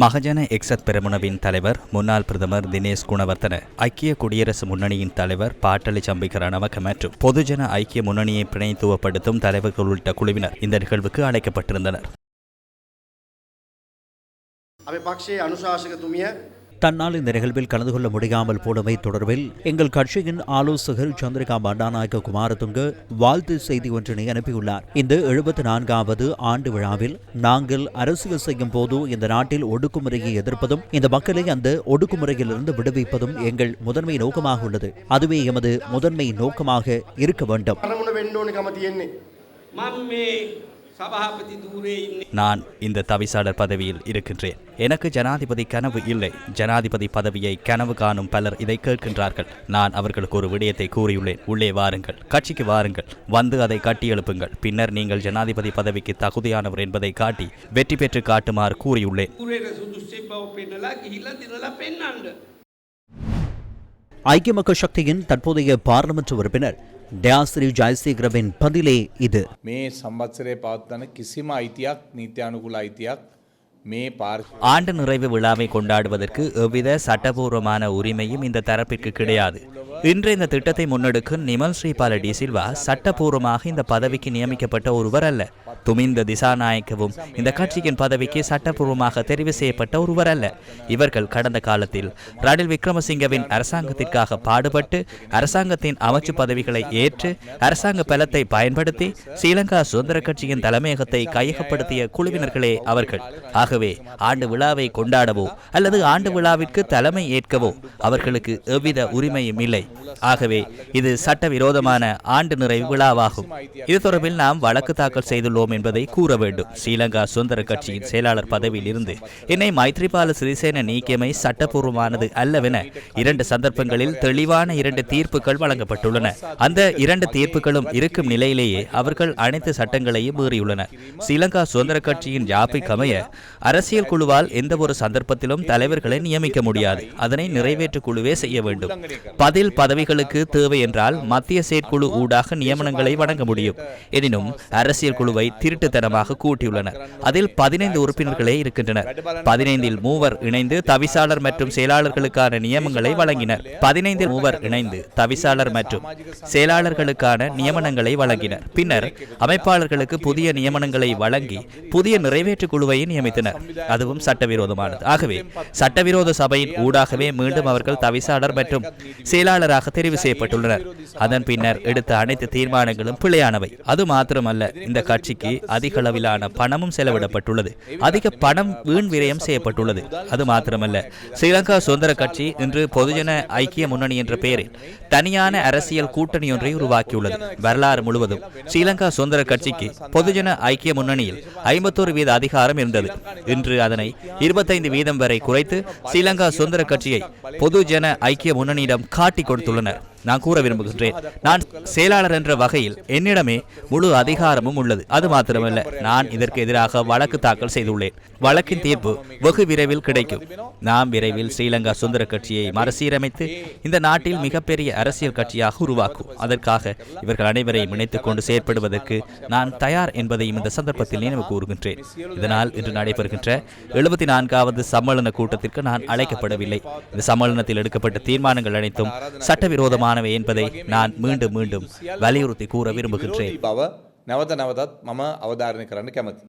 மகஜன எக்ஸத் பெருமுனவின் தலைவர் முன்னாள் பிரதமர் தினேஷ் குணவர்த்தன ஐக்கிய குடியரசு முன்னணியின் தலைவர் பாட்டலி சம்பிக்க ரணவக்க மற்றும் பொதுஜன ஐக்கிய முன்னணியை பிணைத்துவப்படுத்தும் தலைவர்கள் உள்ளிட்ட குழுவினர் இந்த நிகழ்வுக்கு அழைக்கப்பட்டிருந்தனர். தன்னால் இந்த நிகழ்வில் கலந்து கொள்ள முடியாமல் போனவை தொடர்பில் எங்கள் கட்சியின் ஆலோசகர் சந்திரிகா பண்டாநாயக்க குமாரதுங்க வாழ்த்து செய்தி ஒன்றினை அனுப்பியுள்ளார். இந்த எழுபத்தி நான்காவது ஆண்டு விழாவில் நாங்கள் அரசியல் செய்யும் போது இந்த நாட்டில் ஒடுக்குமுறையை எதிர்ப்பதும் இந்த மக்களை அந்த ஒடுக்குமுறையிலிருந்து விடுவிப்பதும் எங்கள் முதன்மை நோக்கமாக உள்ளது. அதுவே எமது முதன்மை நோக்கமாக இருக்க வேண்டும். நான் இந்த தவிசாளர் பதவியில் இருக்கின்றேன். எனக்கு ஜனாதிபதி கனவு இல்லை. ஜனாதிபதி பதவியை கனவு காணும் பலர் இதை கேட்கின்றார்கள். நான் அவர்களுக்கு ஒரு விடயத்தை கூறியுள்ளேன். உள்ளே வாருங்கள். கட்சிக்கு வாருங்கள். வந்து அதை கட்டியெழுப்புங்கள் பின்னர் நீங்கள் ஜனாதிபதி பதவிக்கு தகுதியானவர் என்பதை காட்டி வெற்றி பெற்று காட்டுமாறு கூறியுள்ளேன். ஐக்கிய மக்கள் சக்தியின் தற்போதைய பாராளுமன்ற உறுப்பினர் டயாஸ்ரீ ஜெயசேகரவின் பதிலே இது මේ සම්බත්සරය පවත්වන කිසිම අයිතියක් නීත්‍යානුකුල අයිතියක් මේ පාර්ශ ஆண்டு நிறைவு விழாவை கொண்டாடுவதற்கு எவ்வித சட்டபூர்வமான உரிமையும் இந்த தரப்பிற்கு கிடையாது இன்று இந்த திட்டத்தை முன்னெடுக்கும் நிமல் ஸ்ரீபால டி சில்வா சட்டபூர்வமாக இந்த பதவிக்கு நியமிக்கப்பட்ட ஒருவர் அல்ல துமிந்த திசாநாயக்கவும் இந்த கட்சியின் பதவிக்கு சட்டபூர்வமாக தெரிவு செய்யப்பட்ட ஒருவர் அல்ல. இவர்கள் கடந்த காலத்தில் ரணில் விக்ரமசிங்கவின் அரசாங்கத்திற்காக பாடுபட்டு அரசாங்கத்தின் அமைச்சு பதவிகளை ஏற்று அரசாங்க பலத்தை பயன்படுத்தி ஸ்ரீலங்கா சுதந்திர கட்சியின் தலைமையகத்தை கையகப்படுத்திய குழுவினர்களே அவர்கள். ஆகவே ஆண்டு விழாவை கொண்டாடவோ அல்லது ஆண்டு விழாவிற்கு தலைமை ஏற்கவோ அவர்களுக்கு எவ்வித உரிமையும் இல்லை. ஆகவே இது சட்டவிரோதமான ஆண்டு நிறைவு விழாவாகும். இது தொடர்பில் நாம் வழக்கு தாக்கல் செய்துள்ளோம் என்பதை கூற வேண்டும். ஸ்ரீலங்கா சுதந்திர கட்சியின் செயலாளர் பதவியில் இருந்து என்னை மைத்ரிபால சிறிசேன நீக்கியமை சட்டப்பூர்வமானது அல்லவென இரண்டு சந்தர்ப்பங்களில் தெளிவான இரண்டு தீர்ப்புகள் வழங்கப்பட்டுள்ளன. அந்த இரண்டு தீர்ப்புகளும் இருக்கும் நிலையிலேயே அவர்கள் அனைத்து சட்டங்களையும் மீறியுள்ளனர். ஸ்ரீலங்கா சுதந்திர கட்சியின் யாப்பைக்கமைய அரசியல் குழுவால் எந்த ஒரு சந்தர்ப்பத்திலும் தலைவர்களை நியமிக்க முடியாது. அதனை நிறைவேற்று குழுவே செய்ய வேண்டும். பதில் பதவி பதவிகளுக்கு தேவை என்றால் மத்திய செயற்குழு ஊடாக நியமனங்களை வழங்க முடியும். எனினும் அரசியல் குழுவை திருட்டுத்தனமாக கூட்டியுள்ளனர். அதில் பதினைந்து உறுப்பினர்களே இருக்கின்றனர். பதினைந்தில் மூவர் இணைந்து தவிசாளர் மற்றும் செயலாளர்களுக்கான நியமங்களை வழங்கினர். பதினைந்தில் மூவர் இணைந்து தவிசாளர் மற்றும் செயலாளர்களுக்கான நியமனங்களை வழங்கினர். பின்னர் அமைப்பாளர்களுக்கு புதிய நியமனங்களை வழங்கி புதிய நிறைவேற்று குழுவை நியமித்தனர். அதுவும் சட்டவிரோதமானது. ஆகவே சட்டவிரோத சபையின் ஊடாகவே மீண்டும் அவர்கள் தவிசாளர் மற்றும் செயலாளராக தெரிவு செய்யப்பட்டுள்ளனர். அதன் பின்னர் எடுத்த அனைத்து தீர்மானங்களும் பிழையானவை. அது மாத்திரமல்ல இந்த கட்சிக்கு அதிக அளவிலான பணமும் செலவிடப்பட்டுள்ளது. அதிக பணம் வீண் விரயம் செய்யப்பட்டுள்ளது. அது மாத்திரமல்ல ஸ்ரீலங்கா சுதந்திர கட்சி இன்று பொதுஜன ஐக்கிய முன்னணி என்ற பெயரில் தனியான அரசியல் கூட்டணி ஒன்றை உருவாக்கியுள்ளது. வரலாறு முழுவதும் ஸ்ரீலங்கா சுதந்திர கட்சிக்கு பொதுஜன ஐக்கிய முன்னணியில் ஐம்பத்தோரு வீத அதிகாரம் இருந்தது. இன்று அதனை இருபத்தைந்து வீதம் வரை குறைத்து ஸ்ரீலங்கா சுதந்திர கட்சியை பொதுஜன ஐக்கிய முன்னணியிடம் காட்டிக் கொடுத்துள்ளனர். benar நான் கூற விரும்புகின்றேன். நான் செயலாளர் என்ற வகையில் என்னிடமே முழு அதிகாரமும் உள்ளது. அது மாத்திரமல்ல நான் இதற்கு எதிராக வழக்கு தாக்கல் செய்துள்ளேன். வழக்கின் தீர்ப்பு வெகு விரைவில் கிடைக்கும். நாம் விரைவில் ஸ்ரீலங்கா சுதந்திர கட்சியை மறுசீரமைத்து இந்த நாட்டில் மிகப்பெரிய அரசியல் கட்சியாக உருவாக்கும். அதற்காக இவர்கள் அனைவரையும் இணைத்துக் கொண்டு செயற்படுவதற்கு நான் தயார் என்பதையும் இந்த சந்தர்ப்பத்தில் நினைவு கூறுகின்றேன். இதனால் இன்று நடைபெறுகின்ற எழுபத்தி நான்காவது சம்மேளன கூட்டத்திற்கு நான் அழைக்கப்படவில்லை. இந்த சம்மேளனத்தில் எடுக்கப்பட்ட தீர்மானங்கள் அனைத்தும் முக்கியமானவை என்பதை நான் மீண்டும் மீண்டும் வலியுறுத்தி கூற விரும்புகின்றேன். நவத நவதத் மம அவதாரணை கரண்டு கமதி